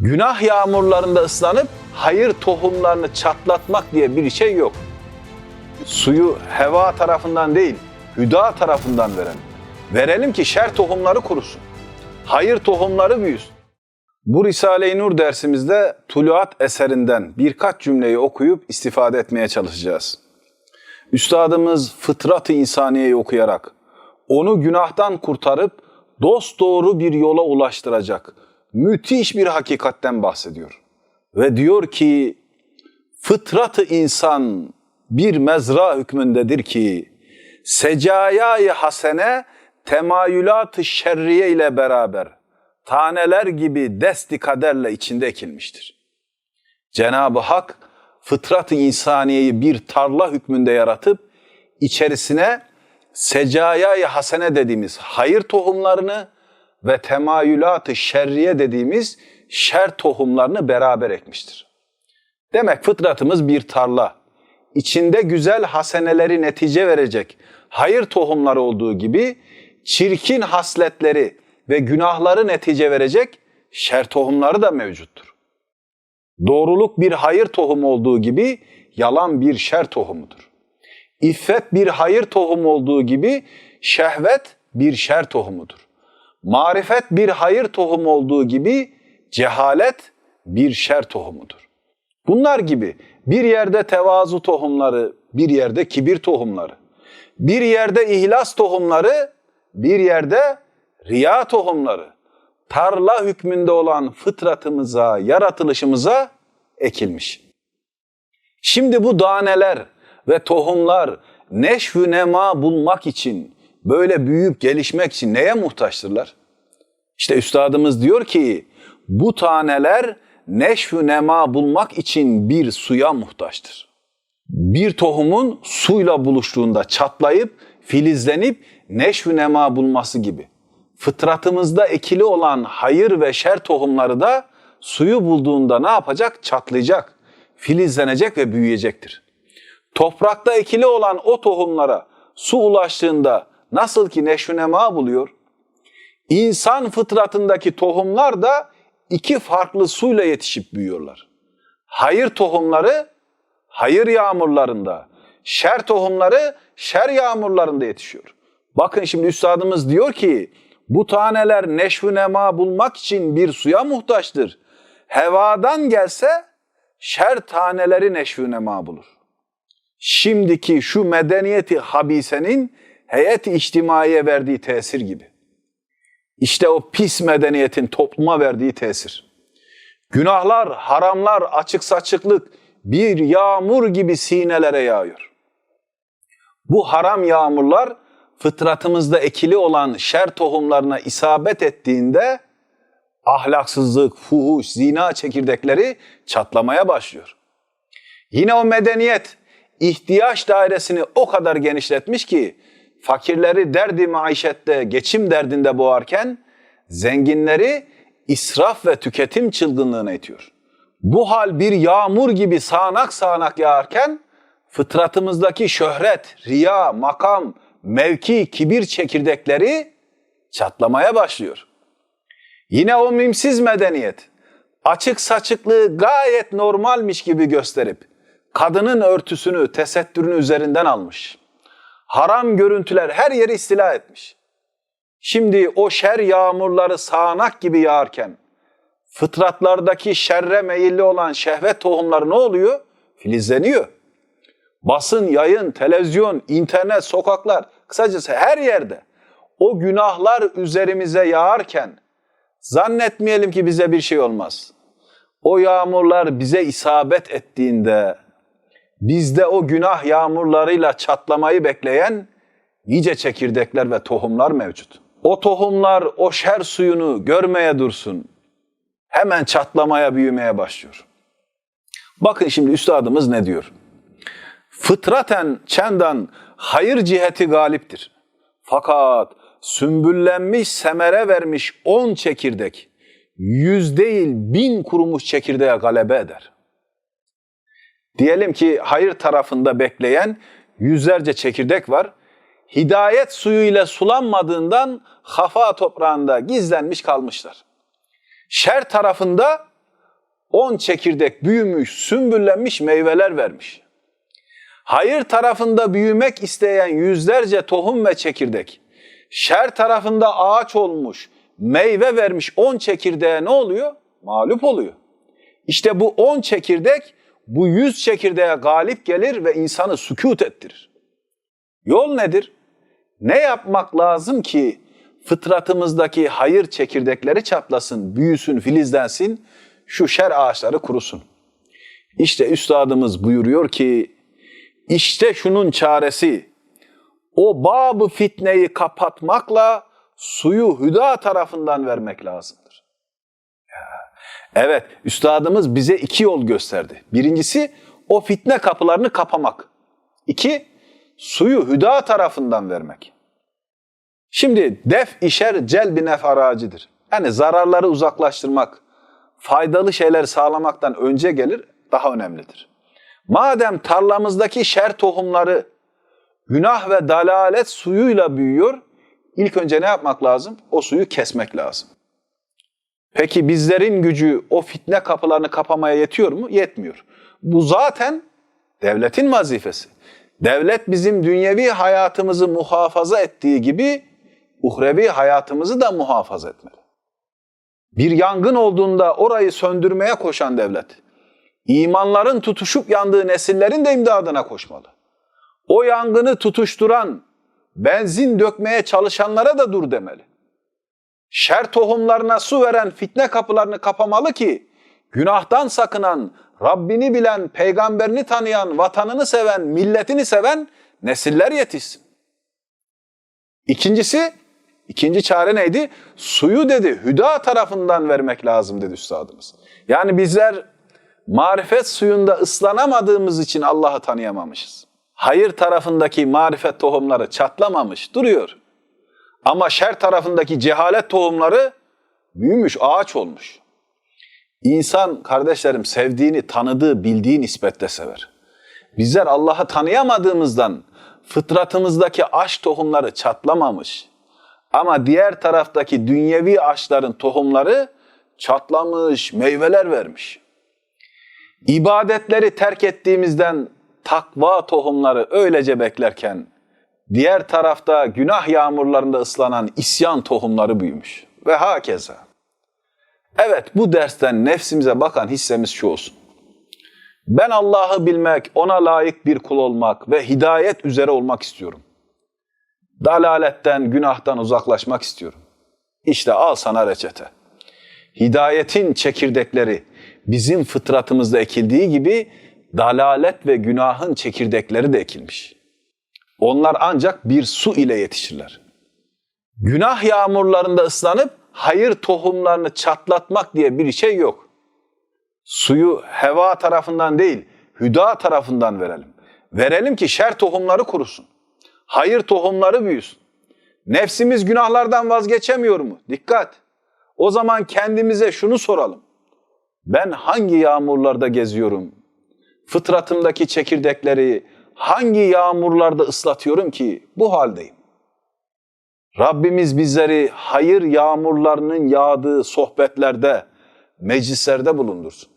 Günah yağmurlarında ıslanıp hayır tohumlarını çatlatmak diye bir şey yok. Suyu heva tarafından değil, hüda tarafından verelim. Verelim ki şer tohumları kurusun. Hayır tohumları büyüsün. Bu Risale-i Nur dersimizde Tuluat eserinden birkaç cümleyi okuyup istifade etmeye çalışacağız. Üstadımız fıtrat-ı insaniyeyi okuyarak onu günahtan kurtarıp dost doğru bir yola ulaştıracak müthiş bir hakikatten bahsediyor. Ve diyor ki fıtrat-ı insan bir mezra hükmündedir ki secayayı hasene temayülat-ı şerriye ile beraber taneler gibi desti kaderle içinde ekilmiştir. Cenab-ı Hak fıtrat-ı insaniyeyi bir tarla hükmünde yaratıp içerisine secayayı hasene dediğimiz hayır tohumlarını ve temayülat-ı şerriye dediğimiz şer tohumlarını beraber ekmiştir. Demek fıtratımız bir tarla. İçinde güzel haseneleri netice verecek hayır tohumları olduğu gibi çirkin hasletleri ve günahları netice verecek şer tohumları da mevcuttur. Doğruluk bir hayır tohumu olduğu gibi yalan bir şer tohumudur. İffet bir hayır tohumu olduğu gibi şehvet bir şer tohumudur. Marifet bir hayır tohumu olduğu gibi cehalet bir şer tohumudur. Bunlar gibi bir yerde tevazu tohumları, bir yerde kibir tohumları, bir yerde ihlas tohumları, bir yerde riya tohumları, tarla hükmünde olan fıtratımıza, yaratılışımıza ekilmiş. Şimdi bu daneler ve tohumlar neşvü nema bulmak için, böyle büyüyüp gelişmek için neye muhtaçtırlar? İşte üstadımız diyor ki bu taneler neşvü nema bulmak için bir suya muhtaçtır. Bir tohumun suyla buluştuğunda çatlayıp, filizlenip neşvü nema bulması gibi. Fıtratımızda ekili olan hayır ve şer tohumları da suyu bulduğunda ne yapacak? Çatlayacak, filizlenecek ve büyüyecektir. Toprakta ekili olan o tohumlara su ulaştığında nasıl ki neşvü nema buluyor, İnsan fıtratındaki tohumlar da iki farklı suyla yetişip büyüyorlar. Hayır tohumları hayır yağmurlarında, şer tohumları şer yağmurlarında yetişiyor. Bakın şimdi üstadımız diyor ki bu taneler neşvü nema bulmak için bir suya muhtaçtır. Hevadan gelse şer taneleri neşvü nema bulur. Şimdiki şu medeniyeti habisenin heyet içtimaiye verdiği tesir gibi. İşte o pis medeniyetin topluma verdiği tesir. Günahlar, haramlar, açık saçıklık bir yağmur gibi sinelere yağıyor. Bu haram yağmurlar fıtratımızda ekili olan şer tohumlarına isabet ettiğinde ahlaksızlık, fuhuş, zina çekirdekleri çatlamaya başlıyor. Yine o medeniyet ihtiyaç dairesini o kadar genişletmiş ki fakirleri derdi maişette, geçim derdinde boğarken zenginleri israf ve tüketim çılgınlığına itiyor. Bu hal bir yağmur gibi sağanak sağanak yağarken fıtratımızdaki şöhret, riya, makam, mevki, kibir çekirdekleri çatlamaya başlıyor. Yine o mimsiz medeniyet açık saçıklığı gayet normalmiş gibi gösterip kadının örtüsünü, tesettürünü üzerinden almış. Haram görüntüler her yeri istila etmiş. Şimdi o şer yağmurları sağanak gibi yağarken fıtratlardaki şerre meyilli olan şehvet tohumları ne oluyor? Filizleniyor. Basın, yayın, televizyon, internet, sokaklar, kısacası her yerde o günahlar üzerimize yağarken zannetmeyelim ki bize bir şey olmaz. O yağmurlar bize isabet ettiğinde bizde o günah yağmurlarıyla çatlamayı bekleyen nice çekirdekler ve tohumlar mevcut. O tohumlar o şer suyunu görmeye dursun. Hemen çatlamaya, büyümeye başlıyor. Bakın şimdi üstadımız ne diyor? Fıtraten çendan hayır ciheti galiptir. Fakat sümbüllenmiş semere vermiş on çekirdek, yüz değil bin kurumuş çekirdeğe galebe eder. Diyelim ki hayır tarafında bekleyen yüzlerce çekirdek var. Hidayet suyu ile sulanmadığından hafa toprağında gizlenmiş kalmışlar. Şer tarafında on çekirdek büyümüş, sümbüllenmiş meyveler vermiş. Hayır tarafında büyümek isteyen yüzlerce tohum ve çekirdek, şer tarafında ağaç olmuş, meyve vermiş on çekirdeğe ne oluyor? Mağlup oluyor. İşte bu on çekirdek bu yüz çekirdeğe galip gelir ve insanı sükut ettirir. Yol nedir? Ne yapmak lazım ki fıtratımızdaki hayır çekirdekleri çatlasın, büyüsün, filizlensin, şu şer ağaçları kurusun. İşte üstadımız buyuruyor ki, işte şunun çaresi, o babı fitneyi kapatmakla suyu hüda tarafından vermek lazımdır. Evet, üstadımız bize iki yol gösterdi. Birincisi, o fitne kapılarını kapamak. İki, suyu hüda tarafından vermek. Şimdi def işer celbi nef aracıdır. Yani zararları uzaklaştırmak, faydalı şeyler sağlamaktan önce gelir, daha önemlidir. Madem tarlamızdaki şer tohumları günah ve dalalet suyuyla büyüyor, ilk önce ne yapmak lazım? O suyu kesmek lazım. Peki bizlerin gücü o fitne kapılarını kapamaya yetiyor mu? Yetmiyor. Bu zaten devletin vazifesi. Devlet bizim dünyevi hayatımızı muhafaza ettiği gibi uhrevi hayatımızı da muhafaza etmeli. Bir yangın olduğunda orayı söndürmeye koşan devlet, imanların tutuşup yandığı nesillerin de imdadına koşmalı. O yangını tutuşturan, benzin dökmeye çalışanlara da dur demeli. Şer tohumlarına su veren fitne kapılarını kapamalı ki, günahtan sakınan, Rabbini bilen, peygamberini tanıyan, vatanını seven, milletini seven nesiller yetişsin. İkincisi, ikinci çare neydi? Suyu dedi, hüda tarafından vermek lazım dedi üstadımız. Yani bizler marifet suyunda ıslanamadığımız için Allah'ı tanıyamamışız. Hayır tarafındaki marifet tohumları çatlamamış, duruyor. Ama şer tarafındaki cehalet tohumları büyümüş, ağaç olmuş. İnsan kardeşlerim sevdiğini, tanıdığı, bildiği nispette sever. Bizler Allah'ı tanıyamadığımızdan fıtratımızdaki aşk tohumları çatlamamış. Ama diğer taraftaki dünyevi aşkların tohumları çatlamış, meyveler vermiş. İbadetleri terk ettiğimizden takva tohumları öylece beklerken diğer tarafta günah yağmurlarında ıslanan isyan tohumları büyümüş ve hakeza. Evet bu dersten nefsimize bakan hissemiz şu olsun. Ben Allah'ı bilmek, ona layık bir kul olmak ve hidayet üzere olmak istiyorum. Dalaletten, günahtan uzaklaşmak istiyorum. İşte al sana reçete. Hidayetin çekirdekleri bizim fıtratımızda ekildiği gibi dalalet ve günahın çekirdekleri de ekilmiş. Onlar ancak bir su ile yetişirler. Günah yağmurlarında ıslanıp hayır tohumlarını çatlatmak diye bir şey yok. Suyu heva tarafından değil, hüda tarafından verelim. Verelim ki şer tohumları kurusun. Hayır tohumları büyüsün. Nefsimiz günahlardan vazgeçemiyor mu? Dikkat! O zaman kendimize şunu soralım. Ben hangi yağmurlarda geziyorum? Fıtratımdaki çekirdekleri hangi yağmurlarda ıslatıyorum ki bu haldeyim? Rabbimiz bizleri hayır yağmurlarının yağdığı sohbetlerde, meclislerde bulundursun.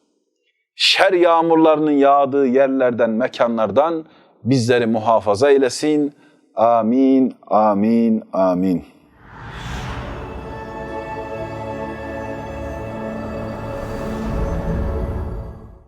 Şer yağmurlarının yağdığı yerlerden, mekanlardan bizleri muhafaza eylesin. Amin, amin, amin.